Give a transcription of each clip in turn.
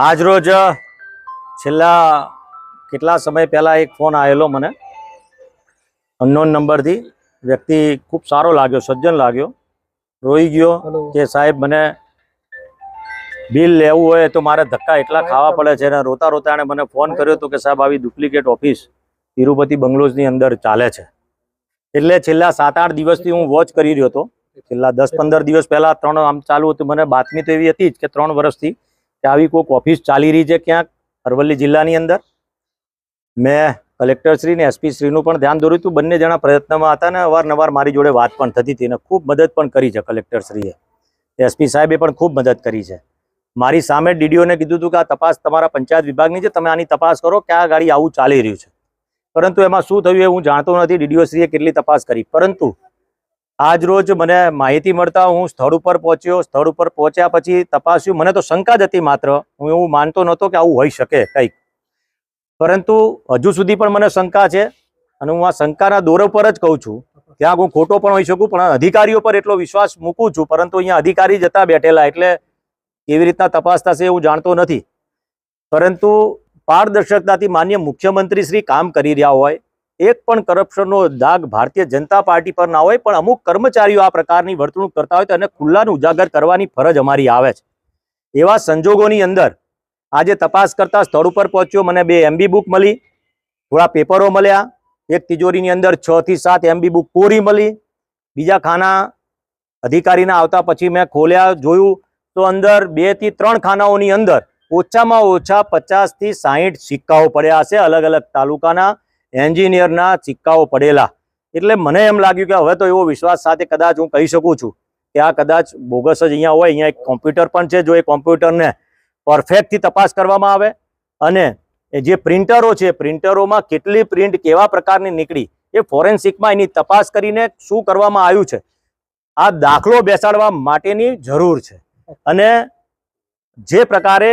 આજ રોજ છેલ્લા કેટલા સમય પહેલા એક ફોન આવેલો મને. અનનોન નંબરથી. વ્યક્તિ ખૂબ સારો લાગ્યો સજ્જન લાગ્યો. રોઈ ગયો કે સાહેબ મને બિલ લેવું હોય તો મારે ધક્કા એટલા ખાવા પડે છે અને રોતા રોતા એણે મને ફોન કર્યો હતો કે સાહેબ આવી ડુપ્લિકેટ ઓફિસ તિરુપતિ બંગલોઝની અંદર ચાલે છે. એટલે છેલ્લા સાત આઠ દિવસથી હું વોચ કરી રહ્યો હતો. છેલ્લા દસ પંદર દિવસ પહેલા ત્રણ આમ ચાલુ હતું. મને બાતમી તો એવી હતી જ કે ત્રણ વર્ષથી કે આવી કોઈક ઓફિસ ચાલી રહી છે ક્યાંક અરવલ્લી જિલ્લાની અંદર? મેં કલેક્ટરશ્રી ને એસપી શ્રીનું પણ ધ્યાન દોર્યું હતું. બંને જણા પ્રયત્નમાં હતા ને અવારનવાર મારી જોડે વાત પણ થતી હતી અને ખૂબ મદદ પણ કરી છે કલેક્ટરશ્રીએ. એસપી સાહેબે પણ ખૂબ મદદ કરી છે. મારી સામે ડીડીઓને કીધું હતું કે આ તપાસ તમારા પંચાયત વિભાગની છે, તમે આની તપાસ કરો કે આ ગાડી આવું ચાલી રહ્યું છે. પરંતુ એમાં શું થયું એ હું જાણતો નથી. ડીડીઓશ્રીએ કેટલી તપાસ કરી. પરંતુ આજ રોજ મને માહિતી મળતા હું સ્થળ ઉપર પહોંચ્યો. સ્થળ ઉપર પહોંચ્યા પછી તપાસ્યું. મને તો શંકા જ હતી માત્ર. હું એવું માનતો નહોતો કે આવું હોઈ શકે કંઈક. પરંતુ હજુ સુધી પણ મને શંકા છે અને હું આ શંકાના દોર પર જ કહું છું. ક્યાંક હું ખોટો પણ હોઈ શકું, પણ અધિકારીઓ પર એટલો વિશ્વાસ મૂકું છું. પરંતુ અહીંયા અધિકારી જતા બેઠેલા, એટલે કેવી રીતના તપાસ થશે એવું જાણતો નથી. પરંતુ પારદર્શકતાથી માન્ય મુખ્યમંત્રી શ્રી કામ કરી રહ્યા હોય એક પણ કરપ્શનનો દાગ ભારતીય જનતા પાર્ટી પર ના હોય, પણ અમુક કર્મચારીઓ આ પ્રકારની વર્તણૂક કરતા હોય તો એને ખુલ્લાનું ઉજાગર કરવાની ફરજ અમારી આવે છે. એવા સંજોગોની અંદર આજે તપાસ કરતા સ્થળ ઉપર પહોંચ્યો, મને બે એમબી બુક મળી, થોડા પેપરો મળ્યા. એક તિજોરીની અંદર છ થી સાત એમબી બુક પૂરી મળી. બીજા ખાના અધિકારીના આવતા પછી મેં ખોલ્યા, જોયું તો અંદર બેથી ત્રણ ખાનાઓની અંદર ઓછામાં ઓછા પચાસથી સાહીઠ સિક્કાઓ પડ્યા હશે અલગ અલગ તાલુકાના. એન્જિનિયરના સિક્કાઓ પડેલા. એટલે મને એમ લાગ્યું કે હવે તો એવો વિશ્વાસ સાથે કદાચ હું કહી શકું છું કે આ કદાચ બોગસ જ અહીંયા હોય, અહીંયા એક કોમ્પ્યુટર પણ છે જો એ કોમ્પ્યુટરને પરફેક્ટથી તપાસ કરવામાં આવે અને જે પ્રિન્ટરો છે, પ્રિન્ટરોમાં કેટલી પ્રિન્ટ કેવા પ્રકારની નીકળી, એ ફોરેન્સિકમાં એની તપાસ કરીને શું કરવામાં આવ્યું છે, આ દાખલો બેસાડવા માટેની જરૂર છે. અને જે પ્રકારે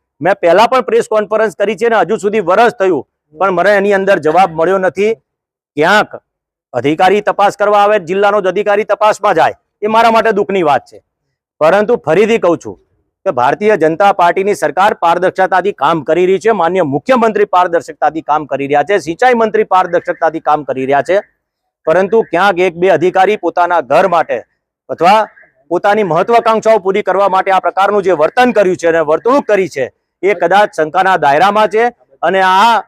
મેં પહેલા પણ પ્રેસ કોન્ફરન્સ કરી છે ને હજુ સુધી વરસ થયું, પણ મને એની અંદર જવાબ મળ્યો નથી. ક્યાંક અધિકારી તપાસ કરવા આવે, જિલ્લાનો જ અધિકારી તપાસમાં જાય, એ મારા માટે દુઃખની વાત છે. પરંતુ ફરીથી કહું છું કે ભારતીય જનતા પાર્ટીની સરકાર પારદર્શકતાથી કામ કરી રહી છે, માન્ય મુખ્યમંત્રી પારદર્શકતાથી કામ કરી રહ્યા છે, સિંચાઈ મંત્રી પારદર્શકતાથી કામ કરી રહ્યા છે. પરંતુ ક્યાંક એક બે અધિકારી પોતાના ઘર માટે અથવા પોતાની મહત્વાકાંક્ષાઓ પૂરી કરવા માટે આ પ્રકારનું જે વર્તન કર્યું છે અને વર્તણૂક કરી છે એ કદાચ શંકાના દાયરામાં છે અને આ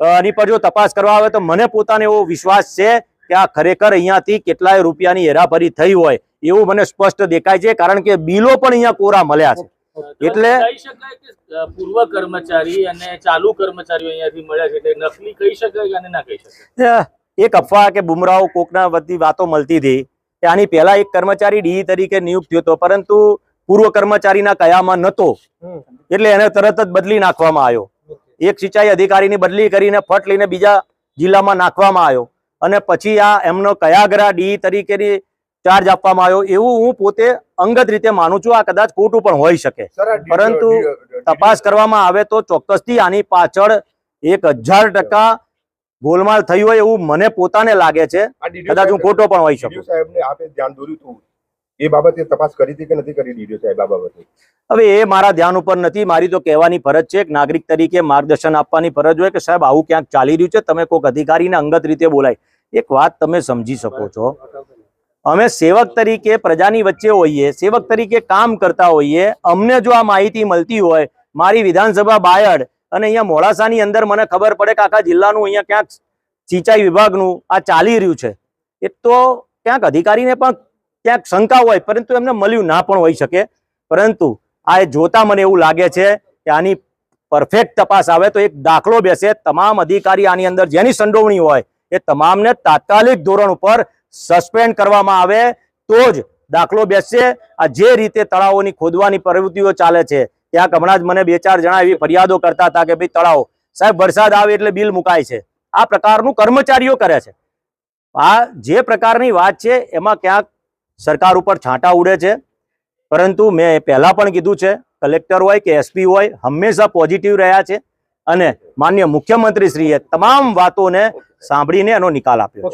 આની પર જો તપાસ કરવા આવે તો મને પોતાને એવો વિશ્વાસ છે કે આ ખરેખર અહીંયાથી કેટલાય રૂપિયાની હેરાફરી થઈ હોય એવું મને સ્પષ્ટ દેખાય છે કારણ કે બિલો પણ અહીંયા કોરા મળ્યા છે. એટલે કહી શકાય કે અ, પૂર્વ કર્મચારી અને ચાલુ કર્મચારીઓ અહીંયાથી મળ્યા છે એટલે નકલી કહી શકાય અને ના કહી શકાય? એક અફવા કે બુમરાઓ કોકના બધી વાતો મળતી હતી આની પહેલા એક કર્મચારી ડી તરીકે નિયુક્ત થયો હતો પરંતુ પૂર્વ કર્મચારીના કયામાં નહોતો એટલે એને તરત જ બદલી નાખવામાં આવ્યો. એક સિંચાઈ અધિકારીની બદલી કરીને ફટ લઈને બીજા જિલ્લામાં નાખવામાં આવ્યો. અને પછી આ એમનો કયાગરા ડી તરીકેની ચાર્જ આપવામાં આવ્યો. એવું હું પોતે અંગત રીતે માનું છું આ કદાચ ખોટું પણ હોઈ શકે. પરંતુ તપાસ કરવામાં આવે તો ચોક્કસથી આની પાછળ એક હજાર ટકા ગોલમાલ થયું હોય એવું મને પોતાને લાગે છે. કદાચ હું ખોટો પણ હોઈ શકું. સાહેબને આપે ધ્યાન દોર્યું એ બાબતે તપાસ કરી હતી કે નથી કરી ડીડીઓ સાહેબ આ બાબતે? હવે એ મારા ધ્યાન ઉપર નથી, મારી તો કહેવાની ફરજ છે એક નાગરિક તરીકે માર્ગદર્શન આપવાની ફરજ હોય કે સાહેબ આવું ક્યાંક ચાલી રહ્યું છે, તમે કોઈક અધિકારીને અંગત રીતે બોલાય. એક વાત તમે સમજી શકો છો. અમે સેવક તરીકે પ્રજાની વચ્ચે હોઈએ, સેવક તરીકે કામ કરતા હોઈએ, અમને જો આ માહિતી મળતી હોય, મારી વિધાનસભા બાયડ અને અહીંયા મોડાસાની અંદર મને ખબર પડે કે આખા જિલ્લાનું અહીંયા ક્યાંક સિંચાઈ વિભાગનું આ ચાલી રહ્યું છે. એ તો ક્યાંક અધિકારીને પણ ક્યાંક શંકા હોય, પરંતુ એમને મળ્યું ના પણ હોઈ શકે. પરંતુ આ જોતા મને એવું લાગે છે કે આની પરફેક્ટ તપાસ આવે તો એક દાખલો બેસે. તમામ અધિકારી આની અંદર જેની સંડોવણી હોય એ તમામને તાત્કાલિક ધોરણ ઉપર સસ્પેન્ડ કરવામાં આવે તો જ દાખલો બેસશે. આ જે રીતે તળાવોની ખોદવાની પ્રવૃત્તિઓ ચાલે છે ત્યાં હમણાં જ મને બે ચાર જણા એવી ફરિયાદો કરતા હતા કે ભાઈ તળાવો, સાહેબ વરસાદ આવે એટલે બિલ મુકાય છે. આ પ્રકારનું કર્મચારીઓ કરે છે. આ જે પ્રકારની વાત છે, એમાં ક્યાંક સરકાર ઉપર છાંટા ઉડે છે. પરંતુ મેં પહેલા પણ કીધું છે, કલેક્ટર હોય કે એસપી હોય, હંમેશા પોઝિટિવ રહ્યા છે અને માન્ય મુખ્યમંત્રીશ્રીએ તમામ વાતોને સાંભળીને એનો નિકાલ આપ્યો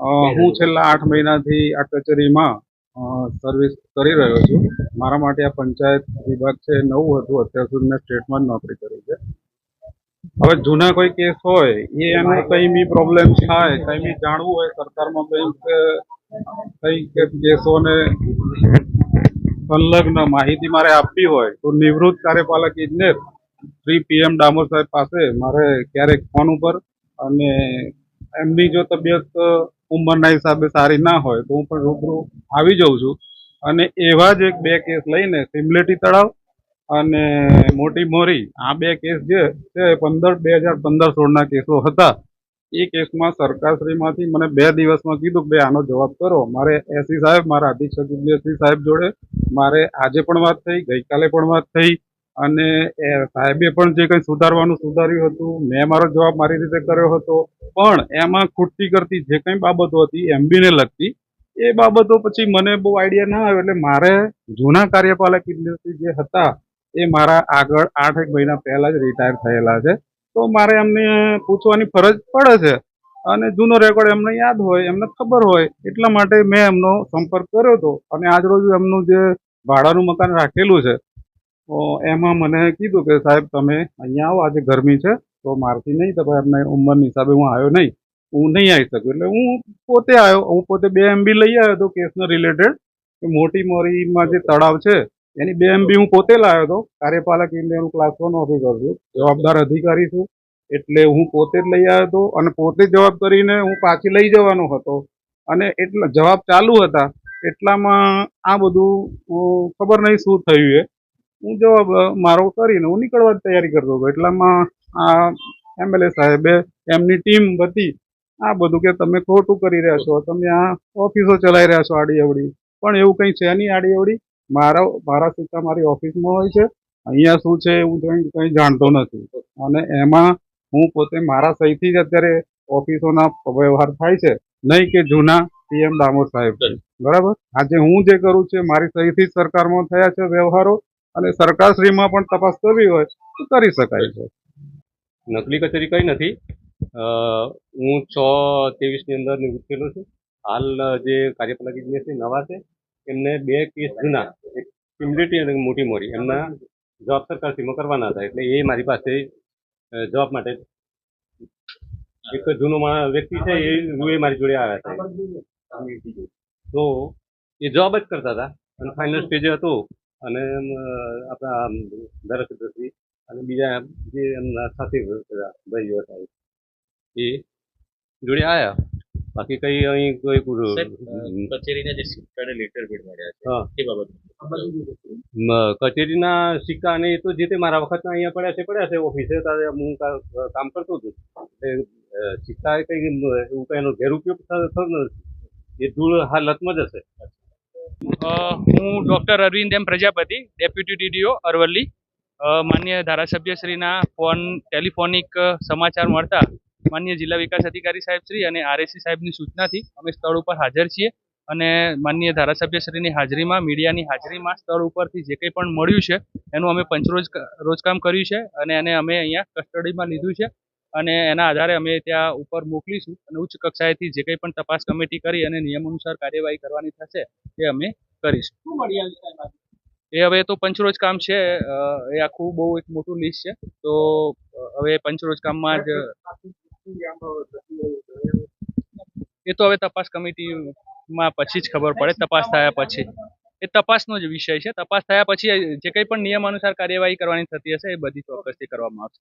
હું હું છેલ્લા આઠ મહિનાથી આ કચેરીમાં સર્વિસ કરી રહ્યો છું. મારા માટે આ પંચાયત વિભાગ છે નવું હતું. અત્યાર સુધી મેં સ્ટેટમાં નોકરી કરી છે. હવે જૂના કોઈ કેસ હોય, એ એનો કંઈ બી પ્રોબ્લેમ થાય, કંઈ બી જાણવું હોય, સરકારમાં કંઈક કઈ કે કેસોને સંલગ્ન માહિતી મારે આપવી હોય, તો નિવૃત્ત કાર્યપાલક ઇજનેર શ્રી પીએમ ડામોર સાહેબ પાસે મારે ક્યારેક ફોન ઉપર અને એમની જો તબિયત ઉંમરના હિસાબે સારી ના હોય, તો હું પણ રૂબરૂ આવી જાઉં છું. અને એવા જ એક બે કેસ લઈને સિમલેટી તળાવ અને મોટી મોરી, આ બે કેસ જે છે, પંદર, બે હજાર પંદર સોળના કેસો હતા. એ કેસમાં સરકારશ્રીમાંથી મને બે દિવસમાં કીધું કે ભાઈ આનો જવાબ કરો. મારે એસી સાહેબ, મારા અધિક્ષક એસી સાહેબ જોડે, મારે આજે પણ વાત થઈ, ગઈકાલે પણ વાત થઈ. અને એ સાહેબે પણ જે કંઈ સુધારવાનું સુધાર્યું હતું, મેં મારો જવાબ મારી રીતે કર્યો હતો, પણ એમાં ખૂટતી કરતી જે કંઈ બાબતો હતી, એમબીને લગતી, એ બાબતો પછી મને બહુ આઈડિયા ના આવ્યો, એટલે મારે જૂના કાર્યપાલક ઇન્ડસ્ટ્રી જે હતા, એ મારા આગળ આઠ એક મહિના પહેલા જ રિટાયર થયેલા છે. તો મારે એમને પૂછવાની ફરજ પડે છે. અને જૂનો રેકોર્ડ એમને યાદ હોય, એમને ખબર હોય, એટલા માટે મેં એમનો સંપર્ક કર્યો હતો. અને આજ રોજ એમનું જે ભાડાનું મકાન રાખેલું છે એમાં મને કીધું કે, સાહેબ, તમે અહીંયા આવો. આજે ગરમી છે, તો મારથી નહીં તો એમને ઉંમરની હિસાબે હું આવ્યો નહીં. હું નહીં આવી શકું. એટલે હું પોતે આવ્યો. હું પોતે બે એમબી લઈ આવ્યો હતો કેસના રિલેટેડ કે મોટી મોરીમાં જે તળાવ છે, એની બે એમબી હું પોતે લાવ્યો હતો. કાર્યપાલક ઇન્ડિયાનું ક્લાસ વન ઓફિસર છું. જવાબદાર અધિકારી છું. એટલે હું પોતે જ લઈ આવ્યો હતો અને પોતે જવાબ કરીને હું પાછી લઈ જવાનો હતો. અને એટલા, જવાબ ચાલુ હતા. એટલામાં આ બધું ખબર નહીં શું થયું એ. હું જવાબ મારો કરીને હું નીકળવા તૈયારી કરતો હતો. એટલામાં આ એમએલએ સાહેબે એમની ટીમ હતી આ બધું કે તમે ખોટું કરી રહ્યા છો તમે આ ઓફિસો ચલાવી રહ્યા છો આડી અવડી પણ એવું કંઈ છે નહીં આડી અવડી મારા મારા સિક્કા મારી ઓફિસમાં હોય છે. અહીંયા શું છે હું કંઈ કંઈ જાણતો નથી. અને એમાં હું પોતે મારા સહીથી જ અત્યારે ઓફિસોના વ્યવહાર થાય છે. નહીં કે જૂના પીએમ દામોદ સાહેબ. બરાબર. આજે હું જે કરું છું મારી સહીથી જ સરકારમાં થયા છે વ્યવહારો. અને સરકારશ્રીમાં પણ તપાસ કરવી હોય તો કરી શકાય છે. નકલી કચેરી કઈ નથી. હું છ ત્રેવીસની અંદર નિવૃત્ત થયેલો છું. હાલ જે કાર્યપાલક ઇજનેર છે, નવા છે, એમને બે કેસ જૂના, એક સિમ્યુલેટી અને મોટી મોરી એમના જવાબ સરકારશ્રીમાં કરવાના હતા. એટલે એ મારી પાસે જવાબ માટે એક જૂનો વ્યક્તિ છે, એ એ મારી જોડે આવ્યા હતા. તો એ જવાબ જ કરતા હતા. અને ફાઇનલ સ્ટેજે હતો. અને એમ, આપણા ધારાસભ્યશ્રી અને બીજા જે એમના સાથી ભાઈઓ હતા એ. જોડે આવ્યા બાકી કઈ અહીં કોઈ પૂરું કચેરીના જે સિક્કા લેટર પેડ મળ્યા છે એ બાબત કચેરીના સિક્કા અને એ તો જે તે મારા વખતના અહીંયા પડ્યા છે પડ્યા છે ઓફિસે ત્યારે હું કામ કરતો હતો. એટલે સિક્કા એ કઈ એવું કઈ એનો ગેરઉપયોગ ઉપયોગ થતો નથી. એ ધૂળ હાલતમાં જ હશે. હું doctor Arvind M Prajapati, deputy DDO Aravalli. માન્ય ધારાસભ્યશ્રીના ફોન, ટેલિફોનિક સમાચાર મળતા માન્ય જિલ્લા વિકાસ અધિકારી સાહેબશ્રી અને આરએસી સાહેબની સૂચનાથી અમે સ્થળ ઉપર હાજર છીએ અને માન્ય ધારાસભ્યશ્રીની હાજરીમાં, મીડિયાની હાજરીમાં સ્થળ ઉપરથી જે કંઈ પણ મળ્યું છે, એનું અમે પંચરોજ રોજકામ કર્યું છે અને એને અમે અહીંયા કસ્ટડીમાં લીધું છે અને એના આધારે અમે ત્યાં ઉપર મોકલીશું અને ઉચ્ચ કક્ષાએથી જે કંઈ પણ તપાસ કમિટી કરી અને નિયમ અનુસાર કાર્યવાહી કરવાની થશે એ અમે કરીશું. એ હવે તો પંચરોજ કામ છે. એ આખું બહુ એક મોટું લિસ્ટ છે. તો હવે પંચરોજ કામમાં જ એ તો હવે તપાસ કમિટીમાં પછી જ ખબર પડે. તપાસ થયા પછી. એ તપાસનો જ વિષય છે. તપાસ થયા પછી જે કંઈ પણ નિયમ અનુસાર કાર્યવાહી કરવાની થતી હશે એ બધી ચોક્કસથી કરવામાં આવશે.